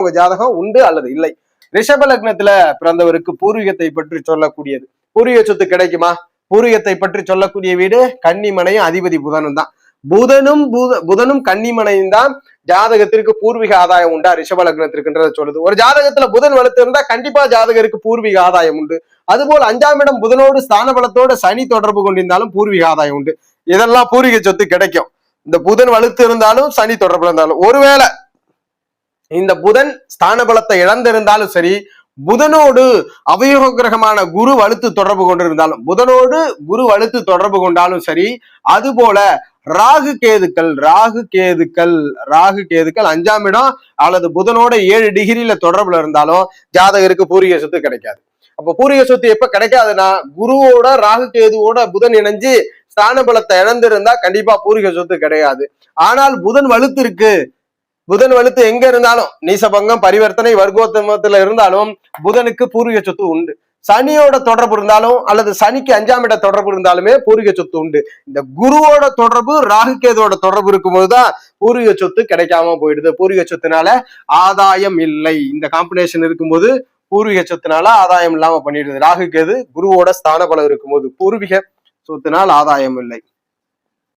உங்க ஜாதகம் உண்டு அல்லது இல்லை? ரிஷப லக்னத்துல பிறந்தவருக்கு பூர்வீகத்தை பற்றி சொல்லக்கூடியது. பூர்வீக சொத்து கிடைக்குமா? பூர்வீகத்தை பற்றி சொல்லக்கூடிய வீடு கன்னிமனையும் அதிபதி புதனும் தான். புதனும் புத- புதனும் கன்னிமனையும் தான் ஜாதகத்திற்கு பூர்வீக ஆதாயம் உண்டா? ரிஷப லக்னத்திற்குன்றத சொல்லுது. ஒரு ஜாதகத்துல புதன் வலுத்து இருந்தா கண்டிப்பா ஜாதகருக்கு பூர்வீக ஆதாயம் உண்டு. அதுபோல் அஞ்சாம் இடம் புதனோடு ஸ்தான பலத்தோடு சனி தொடர்பு கொண்டிருந்தாலும் பூர்வீக ஆதாயம் உண்டு. இதெல்லாம் பூர்வீக சொத்து கிடைக்கும். இந்த புதன் வலுத்து இருந்தாலும் சனி தொடர்பு இருந்தாலும். ஒருவேளை இந்த புதன் ஸ்தான பலத்தை இழந்திருந்தாலும் சரி புதனோடு அவயோக கிரகமான குரு வலுத்து தொடர்பு கொண்டிருந்தாலும் புதனோடு குரு வலுத்து தொடர்பு கொண்டாலும் சரி அதுபோல ராகு கேதுக்கள் ராகு கேதுக்கள் ராகு கேதுக்கள் அஞ்சாம் இடம் அல்லது புதனோட ஏழு டிகிரியில தொடர்புல இருந்தாலும் ஜாதகருக்கு பூர்வீக சொத்து கிடைக்காது. அப்ப பூர்வீக சொத்து எப்ப கிடைக்காதுன்னா குருவோட ராகு கேதுவோட புதன் இணைஞ்சு ஸ்தான பலத்தை இழந்திருந்தா கண்டிப்பா பூர்வீக சொத்து கிடையாது. ஆனால் புதன் வலுத்து இருக்கு. புதன் வலுத்து எங்க இருந்தாலும் நீசபங்கம் பரிவர்த்தனை வர்க்கோத்தமத்துல இருந்தாலும் புதனுக்கு பூர்வீக சொத்து உண்டு. சனியோட தொடர்பு இருந்தாலும் அல்லது சனிக்கு அஞ்சாம் இட தொடர்பு இருந்தாலுமே பூர்வீக சொத்து உண்டு. இந்த குருவோட தொடர்பு ராகு கேதோட தொடர்பு இருக்கும்போதுதான் பூர்வீக சொத்து கிடைக்காம போயிடுது. பூர்வீக சொத்துனால ஆதாயம் இல்லை. இந்த காம்பினேஷன் இருக்கும்போது பூர்வீக சொத்துனால ஆதாயம் இல்லாம பண்ணிடுது. ராகு கேது குருவோட ஸ்தான பலம் இருக்கும்போது பூர்வீக சொத்துனால் ஆதாயம் இல்லை.